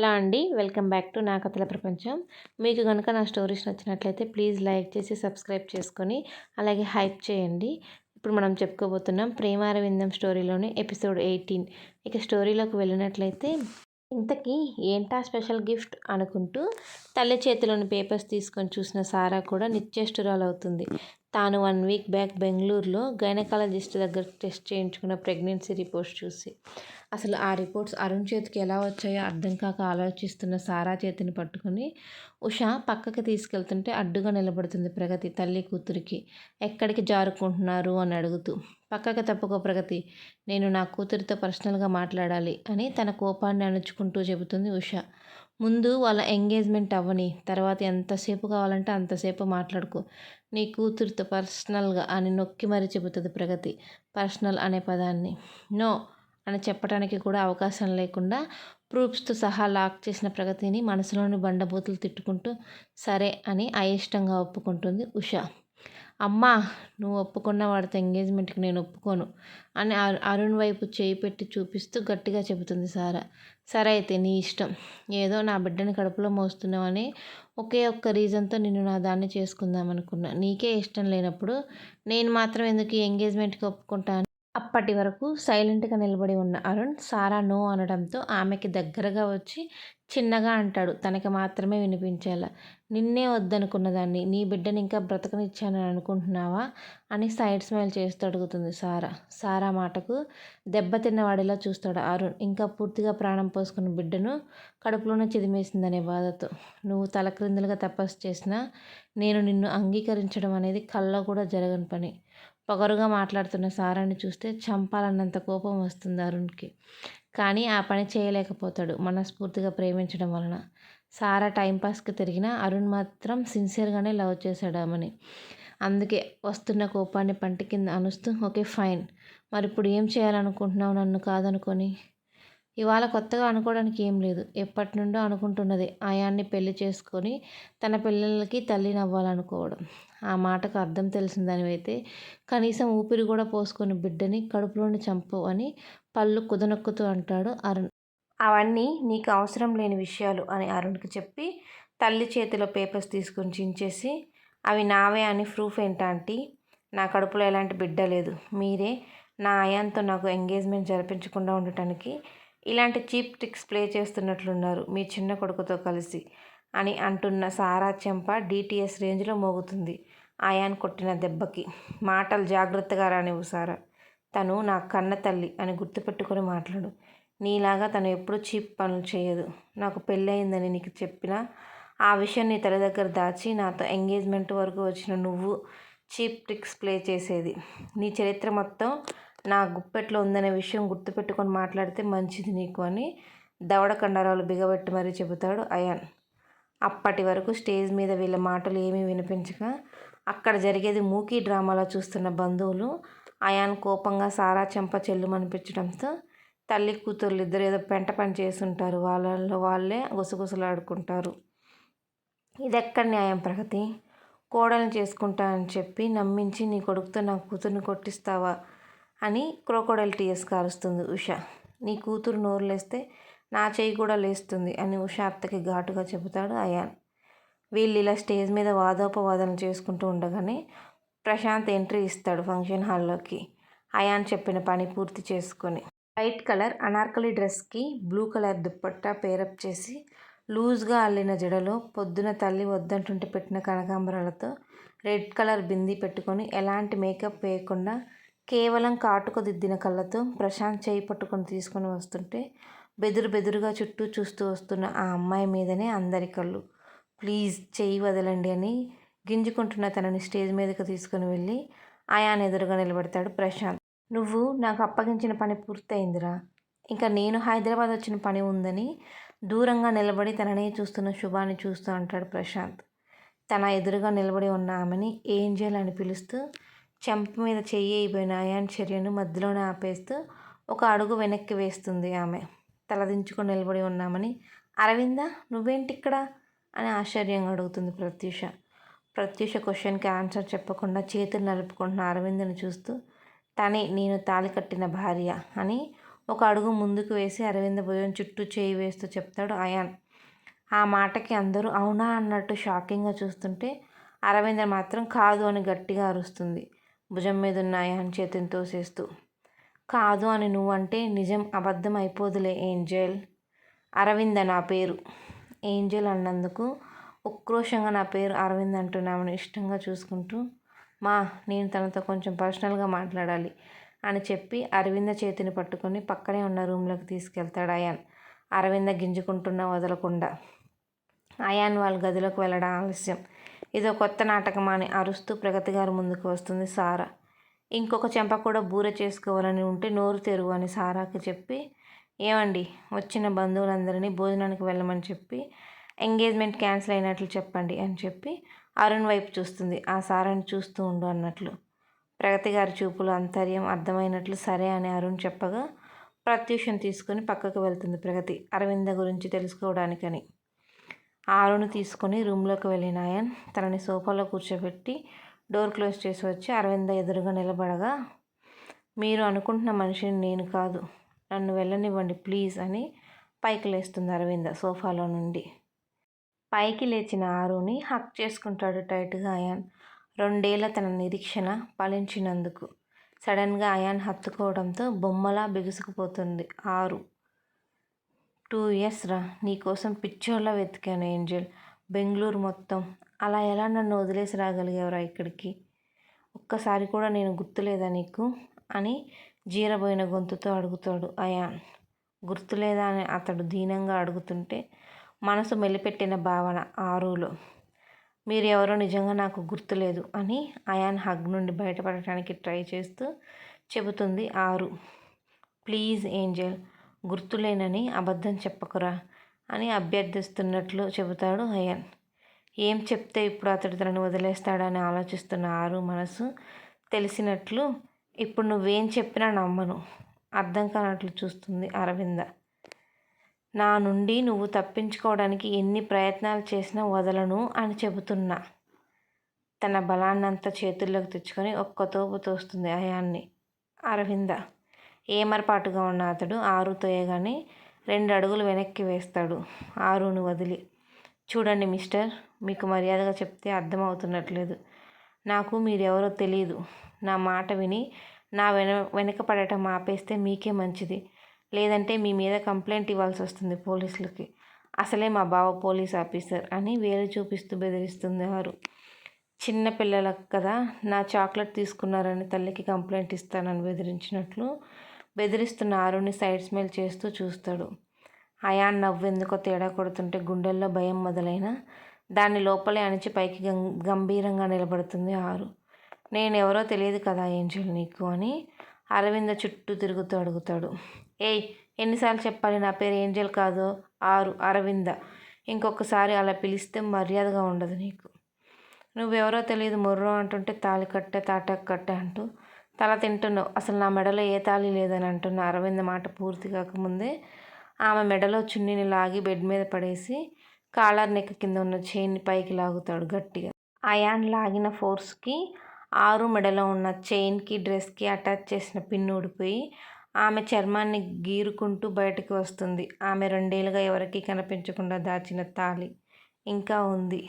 Hello అండి. Welcome back to నా కథల ప్రపంచం. మీకు కనుక నా స్టోరీస్ నచ్చినట్లయితే ప్లీజ్ లైక్ చేసి సబ్స్క్రైబ్ చేసుకొని అలాగే హైప్ చేయండి. ఇప్పుడు మనం చెప్పుకోబోతున్నాం ప్రేమారవిందం స్టోరీలోని ఎపిసోడ్ ఎయిటీన్. ఇక స్టోరీలోకి వెళ్ళినట్లయితే ఇంతకీ ఏంటా స్పెషల్ గిఫ్ట్ అనుకుంటూ తల్లి చేతిలోని పేపర్స్ తీసుకొని చూసిన సారా కూడా నిశ్చేష్టురాలు అవుతుంది తాను వన్ వీక్ బ్యాక్ బెంగళూరులో గైనకాలజిస్ట్ దగ్గర టెస్ట్ చేయించుకున్న ప్రెగ్నెన్సీ రిపోర్ట్స్ చూసి అసలు ఆ రిపోర్ట్స్ అరుణ్ చేతికి ఎలా వచ్చాయో అర్థం కాక ఆలోచిస్తున్న సారా చేతిని పట్టుకొని ఉష పక్కకి తీసుకెళ్తుంటే అడ్డుగా నిలబడుతుంది ప్రగతి తల్లి కూతురికి. ఎక్కడికి జారుకుంటున్నారు అని అడుగుతూ పక్కకి తప్పుకో ప్రగతి నేను నా కూతురితో పర్సనల్గా మాట్లాడాలి అని తన కోపాన్ని అణుచుకుంటూ చెబుతుంది ఉష. ముందు వాళ్ళ ఎంగేజ్మెంట్ అవ్వని తర్వాత ఎంతసేపు కావాలంటే అంతసేపు మాట్లాడుకో. నీ కూతురితో పర్సనల్గా అని నొక్కి మరీ చెబుతుంది ప్రగతి పర్సనల్ అనే పదాన్ని. నో అని చెప్పడానికి కూడా అవకాశం లేకుండా ప్రూఫ్స్తో సహా లాక్ చేసిన ప్రగతిని మనసులోని బండబూతులు తిట్టుకుంటూ సరే అని అయిష్టంగా ఒప్పుకుంటుంది ఉష. అమ్మా నువ్వు ఒప్పుకున్న వాడితో ఎంగేజ్మెంట్కి నేను ఒప్పుకోను అని అరుణ్ వైపు చేయి పెట్టి చూపిస్తూ గట్టిగా చెబుతుంది సారా. సరే అయితే నీ ఇష్టం. ఏదో నా బిడ్డని కడుపులో మోస్తున్నావని ఒకే ఒక్క రీజన్తో నిన్ను నా దాన్ని చేసుకుందాం అనుకున్నా. నీకే ఇష్టం లేనప్పుడు నేను మాత్రం ఎందుకు ఎంగేజ్మెంట్కి ఒప్పుకుంటాను? అప్పటి వరకు సైలెంట్గా నిలబడి ఉన్న అరుణ్ సారా నో అనడంతో ఆమెకి దగ్గరగా వచ్చి చిన్నగా అంటాడు. తనకి మాత్రమే వినిపించేలా. నిన్నే వద్దనుకున్న దాన్ని నీ బిడ్డని ఇంకా బ్రతకనిచ్చానని అనుకుంటున్నావా? అని సైడ్ స్మైల్ చేస్తూ అడుగుతుంది సారా. సారా మాటకు దెబ్బతిన్నవాడిలా చూస్తాడు అరుణ్. ఇంకా పూర్తిగా ప్రాణం పోసుకున్న బిడ్డను కడుపులోనే చిదిమేసిందనే బాధతో. నువ్వు తలక్రిందులుగా తపస్సు చేసినా నేను నిన్ను అంగీకరించడం అనేది కల్లో కూడా జరగని పని. పొగరుగా మాట్లాడుతున్న సారాన్ని చూస్తే చంపాలన్నంత కోపం వస్తుంది అరుణ్కి. కానీ ఆ పని చేయలేకపోతాడు మనస్ఫూర్తిగా ప్రేమించడం వలన. సారా టైంపాస్కి తిరిగిన అరుణ్ మాత్రం సిన్సియర్గానే లవ్ చేశాడు ఆమెని. అందుకే వస్తున్న కోపాన్ని పంట కింద అనుస్తూ ఓకే ఫైన్. మరి ఇప్పుడు ఏం చేయాలనుకుంటున్నావు నన్ను కాదనుకొని? ఇవాళ కొత్తగా అనుకోవడానికి ఏం లేదు. ఎప్పటి నుండో అనుకుంటున్నది. ఆయాన్ని పెళ్ళి చేసుకొని తన పిల్లలకి తల్లిని అవ్వాలనుకోవడం. ఆ మాటకు అర్థం తెలిసిన దానివైతే కనీసం ఊపిరి కూడా పోసుకొని బిడ్డని కడుపులోని చంపు అని పళ్ళు కుదనొక్కుతూ అంటాడు అరుణ్. అవన్నీ నీకు అవసరం లేని విషయాలు అని అరుణ్కి చెప్పి తల్లి చేతిలో పేపర్స్ తీసుకొని చించేసి అవి నావే అని ప్రూఫ్ ఏంటంటే నా కడుపులో ఎలాంటి బిడ్డ లేదు. మీరే నా ఆయాంతో నాకు ఎంగేజ్మెంట్ జరిపించకుండా ఉండటానికి ఇలాంటి చీప్ ట్రిక్స్ ప్లే చేస్తున్నట్లున్నారు మీ చిన్న కొడుకుతో కలిసి. అని అంటున్న సారా చెంప డిటిఎస్ రేంజ్లో మోగుతుంది. ఆయాన్ కొట్టిన దెబ్బకి. మాటలు జాగ్రత్తగా రానివ్వు సారా. తను నా కన్న తల్లి అని గుర్తుపెట్టుకొని మాట్లాడు. నీలాగా తను ఎప్పుడు చీప్ పనులు చేయదు. నాకు పెళ్ళయిందని నీకు చెప్పిన ఆ విషయం నీ తల్లి దగ్గర దాచి నాతో ఎంగేజ్మెంట్ వరకు వచ్చిన నువ్వు చీప్ ట్రిక్స్ ప్లే చేసేది. నీ చరిత్ర మొత్తం నా గుప్పెట్లో ఉందనే విషయం గుర్తుపెట్టుకొని మాట్లాడితే మంచిది నీకు అని దవడ కండరాలు బిగబెట్టి మరీ చెబుతాడు అయాన్. అప్పటి వరకు స్టేజ్ మీద వీళ్ళ మాటలు ఏమీ వినిపించక అక్కడ జరిగేది మూకీ డ్రామాలో చూస్తున్న బంధువులు అయాన్ కోపంగా సారా చెంప చెల్లుమనిపించడంతో తల్లి కూతుర్లు ఇద్దరు ఏదో పెంట పని చేస్తుంటారు. వాళ్ళల్లో వాళ్ళే గుసగుసలాడుకుంటారు. ఇదెక్కడ న్యాయం ప్రగతి? కోడల్ని చేసుకుంటా అని చెప్పి నమ్మించి నీ కొడుకుతో నా కూతుర్ని కొట్టిస్తావా? అని క్రోకోడైల్ టీఎస్ కారుస్తుంది ఉష. నీ కూతురు నోరులేస్తే నా చేయి కూడా లేస్తుంది అని ఉషార్తకి అత్తకి ఘాటుగా చెబుతాడు అయాన్. వీళ్ళు ఇలా స్టేజ్ మీద వాదోపవాదనలు చేసుకుంటూ ఉండగానే ప్రశాంత్ ఎంట్రీ ఇస్తాడు ఫంక్షన్ హాల్లోకి. అయాన్ చెప్పిన పని పూర్తి చేసుకొని వైట్ కలర్ అనార్కలి డ్రెస్కి బ్లూ కలర్ దుప్పట్టా పేరప్ చేసి లూజ్గా అల్లిన జడలో పొద్దున తల్లి వద్దంటుంటే పెట్టిన కనకాంబరాలతో రెడ్ కలర్ బింది పెట్టుకొని ఎలాంటి మేకప్ వేయకుండా కేవలం కాటుకు దిద్దిన కళ్ళతో ప్రశాంత్ చేయి పట్టుకొని తీసుకొని వస్తుంటే బెదురు బెదురుగా చుట్టూ చూస్తూ వస్తున్న ఆ అమ్మాయి మీదనే అందరి కళ్ళు. ప్లీజ్ చేయి వదలండి అని గింజుకుంటున్న తనని స్టేజ్ మీదకి తీసుకుని వెళ్ళి ఆయాన్ ఎదురుగా నిలబడతాడు ప్రశాంత్. నువ్వు నాకు అప్పగించిన పని పూర్తయిందిరా. ఇంకా నేను హైదరాబాద్ వచ్చిన పని ఉందని దూరంగా నిలబడి తననే చూస్తున్న శుభాన్ని చూస్తూ అంటాడు ప్రశాంత్. తన ఎదురుగా నిలబడి ఉన్న ఆమెని ఏంజల్ అని పిలుస్తూ చెంప మీద చెయ్యి అయిపోయిన ఆయాన్ చర్యను మధ్యలోనే ఆపేస్తూ ఒక అడుగు వెనక్కి వేస్తుంది ఆమె. తలదించుకొని నిలబడి ఉన్నామని అరవింద నువ్వేంటి ఇక్కడ అని ఆశ్చర్యంగా అడుగుతుంది ప్రత్యూష. ప్రత్యూష క్వశ్చన్కి ఆన్సర్ చెప్పకుండా చేతులు నలుపుకుంటున్న అరవింద్ని చూస్తూ తనే నేను తాళి కట్టిన భార్య అని ఒక అడుగు ముందుకు వేసి అరవింద భుజం చుట్టూ చేయి వేస్తూ చెప్తాడు అయాన్. ఆ మాటకి అందరూ అవునా? అన్నట్టు షాకింగ్గా చూస్తుంటే అరవింద మాత్రం కాదు అని గట్టిగా అరుస్తుంది. భుజం మీద ఉన్న అయాన్ చేతిని తోసేస్తూ కాదు అని నువ్వంటే నిజం అబద్ధం అయిపోదులే ఏంజల్. అరవింద నా పేరు. ఏంజల్ అన్నందుకు ఉక్రోషంగా నా పేరు అరవింద్ అంటున్నామని ఇష్టంగా చూసుకుంటూ మా నేను తనతో కొంచెం పర్సనల్గా మాట్లాడాలి అని చెప్పి అరవింద చేతిని పట్టుకొని పక్కనే ఉన్న రూమ్లోకి తీసుకెళ్తాడు అయాన్. అరవింద గింజుకుంటున్న వదలకుండా. అయాన్ వాళ్ళ గదిలోకి వెళ్ళడం ఆలస్యం. ఇదో కొత్త నాటకం అని అరుస్తూ ప్రగతి గారు ముందుకు వస్తుంది సారా. ఇంకొక చెంప కూడా బూర చేసుకోవాలని ఉంటే నోరు తెరువు అని సారాకి చెప్పి ఏమండి వచ్చిన బంధువులందరినీ భోజనానికి వెళ్ళమని చెప్పి ఎంగేజ్మెంట్ క్యాన్సిల్ అయినట్లు చెప్పండి అని చెప్పి అరుణ్ వైపు చూస్తుంది. ఆ సారాన్ని చూస్తూ ఉండు అన్నట్లు. ప్రగతి గారి చూపులు అంతర్యం అర్థమైనట్లు సరే అని అరుణ్ చెప్పగా ప్రత్యూషం తీసుకొని పక్కకు వెళ్తుంది ప్రగతి అరవింద గురించి తెలుసుకోవడానికని. అరుణ్ తీసుకొని రూమ్లోకి వెళ్ళిన ఆయన తనని సోఫాలో కూర్చోబెట్టి డోర్ క్లోజ్ చేసి వచ్చి అరవింద ఎదురుగా నిలబడగా మీరు అనుకుంటున్న మనిషిని నేను కాదు. నన్ను వెళ్ళనివ్వండి ప్లీజ్ అని పైకి లేస్తుంది అరవింద సోఫాలో నుండి. పైకి లేచిన ఆరుని హక్ చేసుకుంటాడు టైట్గా అయాన్. రెండేళ్ళ తన నిరీక్షణ ఫలించినందుకు. సడన్గా అయాన్ హత్తుకోవడంతో బొమ్మలా బిగుసుకుపోతుంది ఆరు. టూ ఇయర్స్ రా నీకోసం పిచ్చోళ్ళ వెతికాను ఏంజల్. బెంగళూరు మొత్తం అలా ఎలా నన్ను వదిలేసి రాగలిగేవరా ఇక్కడికి? ఒక్కసారి కూడా నేను గుర్తులేదా నీకు? అని జీరబోయిన గొంతుతో అడుగుతాడు అయాన్ గుర్తులేదా అని అతడు దీనంగా అడుగుతుంటే మనసు మెలిపెట్టిన భావన ఆరులో. మీరు ఎవరో నిజంగా నాకు గుర్తులేదు అని అయాన్ హగ్ నుండి బయటపడటానికి ట్రై చేస్తూ చెబుతుంది ఆరు. ప్లీజ్ ఏంజల్ గుర్తులేనని అబద్ధం చెప్పకురా అని అభ్యర్థిస్తున్నట్లు చెబుతాడు అయాన్. ఏం చెప్తే ఇప్పుడు అతడు తనను వదిలేస్తాడని ఆలోచిస్తున్న ఆరు మనసు తెలిసినట్లు ఇప్పుడు నువ్వేం చెప్పినా నమ్మను. అర్థం కానట్లు చూస్తుంది అరవింద. నా నుండి నువ్వు తప్పించుకోవడానికి ఎన్ని ప్రయత్నాలు చేసినా వదలను అని చెబుతున్నా. తన బలాన్నంతా చేతుల్లోకి తెచ్చుకొని ఒక్క తోపు తోస్తుంది అయాన్ని. అరవింద. ఏమరపాటుగా ఉన్న అతడు ఆరు తోయగానే రెండు అడుగులు వెనక్కి వేస్తాడు. ఆరును వదిలి. చూడండి మిస్టర్ మీకు మర్యాదగా చెప్తే అర్థమవుతున్నట్లేదు. నాకు మీరెవరో తెలియదు నా మాట విని నా వెన వెనక పడటం ఆపేస్తే మీకే మంచిది. లేదంటే మీ మీద కంప్లైంట్ ఇవ్వాల్సి వస్తుంది పోలీసులకి. అసలే మా బావ పోలీస్ ఆఫీసర్ అని వేలు చూపిస్తూ బెదిరిస్తుంది వారు చిన్న పిల్లలకు కదా నా చాక్లెట్ తీసుకున్నారని తల్లికి కంప్లైంట్ ఇస్తానని బెదిరించినట్లు బెదిరిస్తున్న ఆరుని సైడ్ స్మెల్ చేస్తూ చూస్తాడు. అయాన్ నవ్వెందుకో తేడా కొడుతుంటే గుండెల్లో భయం మొదలైన దాన్ని లోపలే అణిచి పైకి గంభీరంగా నిలబడుతుంది ఆరు. నేనెవరో తెలియదు కదా ఏంజల్ నీకు అని అరవింద చుట్టూ తిరుగుతూ అడుగుతాడు. ఏయ్ ఎన్నిసార్లు చెప్పాలి నా పేరు ఏంజల్ కాదు? ఆరు అరవింద. ఇంకొకసారి అలా పిలిస్తే మర్యాదగా ఉండదు నీకు. నువ్వెవరో తెలియదు మొర్రో అంటుంటే తాళి కట్టే తాటాకు కట్టే అంటూ తల తింటున్నావు. అసలు నా మెడలో ఏ తాళి లేదని అంటున్న అరవింద మాట పూర్తి కాకముందే ఆమె మెడలో చున్నీని లాగి బెడ్ మీద పడేసి కాలర్ నెక్ కింద ఉన్న చైన్ని పైకి లాగుతాడు గట్టిగా. అయాన్ లాగిన ఫోర్స్కి ఆరు మెడలో ఉన్న చైన్కి డ్రెస్కి అటాచ్ చేసిన పిన్ను ఊడిపోయి ఆమె చర్మాన్ని గీరుకుంటూ బయటకు వస్తుంది. ఆమె రెండేళ్ళుగా ఎవరికీ కనిపించకుండా దాచిన తాళి ఇంకా ఉంది.